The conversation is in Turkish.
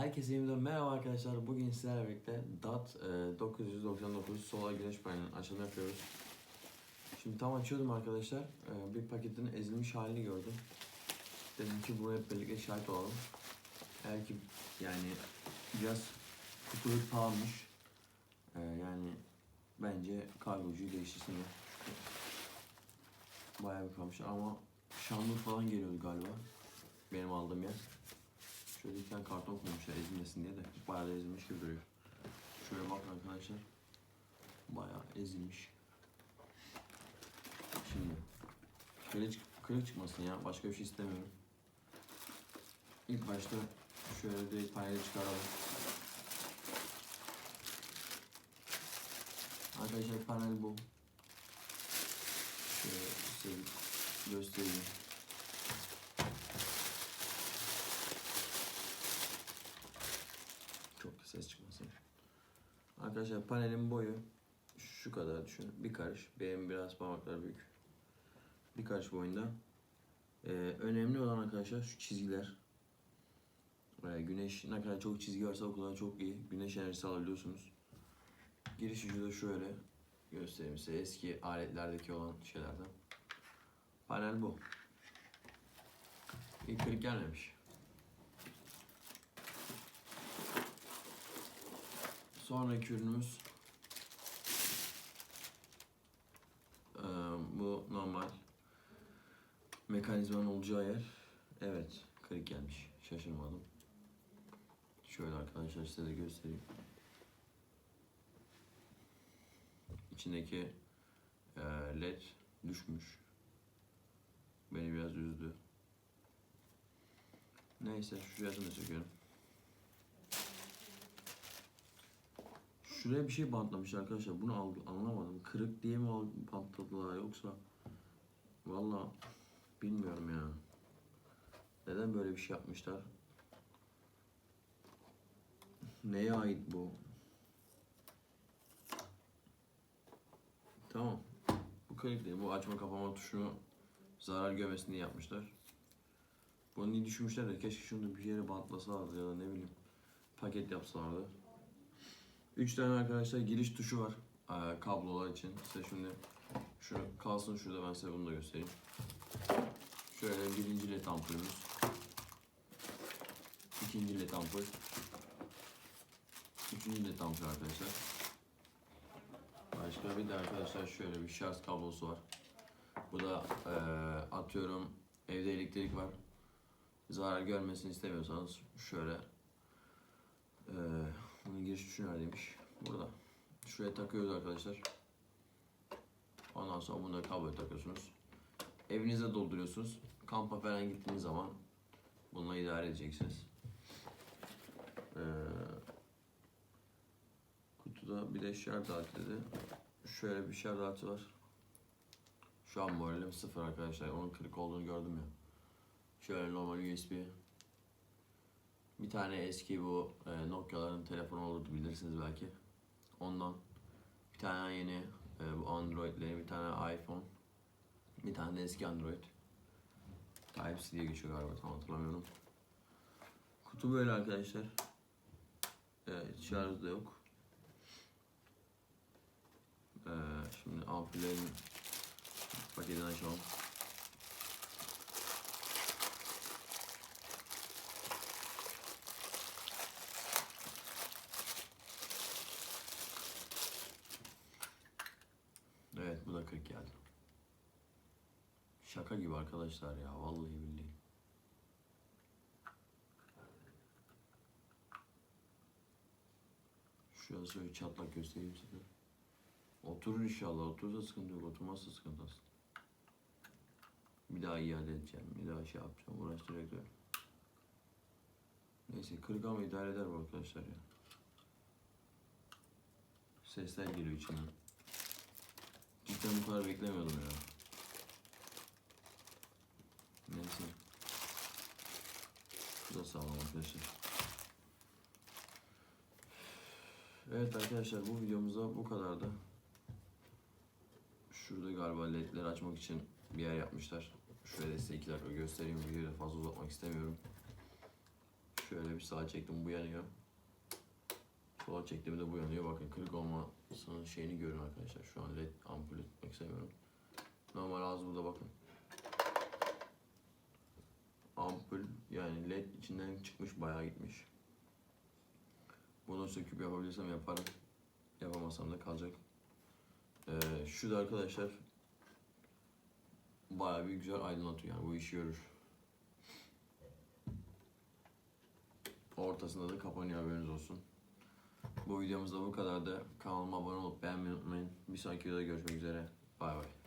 Herkese yeniden merhaba arkadaşlar. Bugün sizlerle birlikte DAT e, 999 solar güneş panelinin açılımı yapıyoruz. Şimdi tam açıyordum arkadaşlar. E, bir paketin ezilmiş halini gördüm. Dedim ki buraya hep birlikte şahit olalım. Eğer ki yani biraz kutuyu pahalımış. E, yani bence kargocuyu değiştirsinler. Bayağı bir kalmış ama şanlı falan geliyordu galiba. Benim aldığım yer. Şöyle bir tane karton koymuşlar ezilmesin diye de bayağı da ezilmiş gibi duruyor. Şöyle bakın arkadaşlar. Bayağı ezilmiş. Şimdi kırık, kırık çıkmasın ya başka bir şey istemiyorum. İlk başta şöyle direkt paneli çıkaralım. Arkadaşlar panel bu. Şöyle size göstereyim. Çok da ses çıkmasın. Arkadaşlar panelin boyu şu kadar düşünün. Bir karış. Benim biraz parmaklar büyük. Bir karış boyunda. Ee, önemli olan arkadaşlar şu çizgiler. Ee, güneş ne kadar çok çizgi varsa o kadar çok iyi. Güneş enerjisi alabiliyorsunuz. Giriş ucu da şöyle göstereyim size. Eski aletlerdeki olan şeylerden. Panel bu. İlk kırık gelmemiş. Sonraki ürünümüz eee, bu normal mekanizmanın olacağı yer. Evet, kırık gelmiş. Şaşırmadım. Şöyle arkadaşlar size de göstereyim. İçindeki eee, led düşmüş. Beni biraz üzdü. Neyse şu yazını çekiyorum. Şuraya bir şey bantlamış arkadaşlar. Bunu anlamadım. Kırık diye mi bantladılar yoksa valla bilmiyorum ya. Neden böyle bir şey yapmışlar? Neye ait bu? Tamam. Bu kırık değil. Bu açma kapama tuşunu zarar görmesin diye yapmışlar. Bunu iyi düşünmüşler de keşke şunu bir yere bantlasalardı ya da ne bileyim paket yapsalardı. 3 tane arkadaşlar giriş tuşu var eee, kablolar için. Size şimdi şu kalsın şurada ben size bunu da göstereyim. Şöyle birinci led ampulümüz. ikinci led ampul. Üçüncü led ampul arkadaşlar. Başka bir de arkadaşlar şöyle bir şarj kablosu var. Bu da eee, atıyorum evde elektrik var. Zarar görmesini istemiyorsanız şöyle bunun giriş tuşu neredeymiş? Burada. Şuraya takıyoruz arkadaşlar. Ondan sonra da kabloya takıyorsunuz. Evinize dolduruyorsunuz. Kampa falan gittiğiniz zaman bununla idare edeceksiniz. Ee, kutuda bir de şarj dedi. Şöyle bir şarj var. Şu an moralim sıfır arkadaşlar. Onun kırık olduğunu gördüm ya. Şöyle normal USB. Bir tane eski bu e, Nokia'ların telefonu olurdu bilirsiniz belki. Ondan. Bir tane yeni e, bu Android'lerin bir tane iPhone. Bir tane de eski Android. Type-C diye geçiyor galiba tam hatırlamıyorum. Kutu böyle arkadaşlar. Evet şarj da yok. Ee, şimdi ampullerin paketini açalım. Evet bu da 40 geldi. Şaka gibi arkadaşlar ya vallahi billahi. Şurası şöyle çatlak göstereyim size. Oturur inşallah. Oturursa sıkıntı yok. Oturmazsa sıkıntı aslında. Bir daha iade edeceğim. Bir daha şey yapacağım. Uğraştıracak. Neyse kırık ama idare eder bu arkadaşlar ya. Sesler geliyor içinden. Cidden bu kadar beklemiyordum ya. Neyse. Bu da sağlam arkadaşlar. Evet arkadaşlar bu videomuzda bu kadardı. Şurada galiba ledleri açmak için bir yer yapmışlar. Şöyle size iki dakika göstereyim. Videoyu da fazla uzatmak istemiyorum. Şöyle bir sağa çektim bu yanıyor. Sola çektiğimde bu yanıyor. Bakın kırık olmasının şeyini görün arkadaşlar. Şu an led ampulü tutmak istemiyorum. Normal ağzı burada bakın. Ampul yani led içinden çıkmış bayağı gitmiş. Bunu söküp yapabilirsem yaparım. Yapamasam da kalacak. Ee, şu da arkadaşlar bayağı bir güzel aydınlatıyor yani bu işi görür. Ortasında da kapanıyor haberiniz olsun. Bu videomuzda bu kadar da kanalıma abone olup beğenmeyi unutmayın. Bir sonraki videoda görüşmek üzere. Bay bay.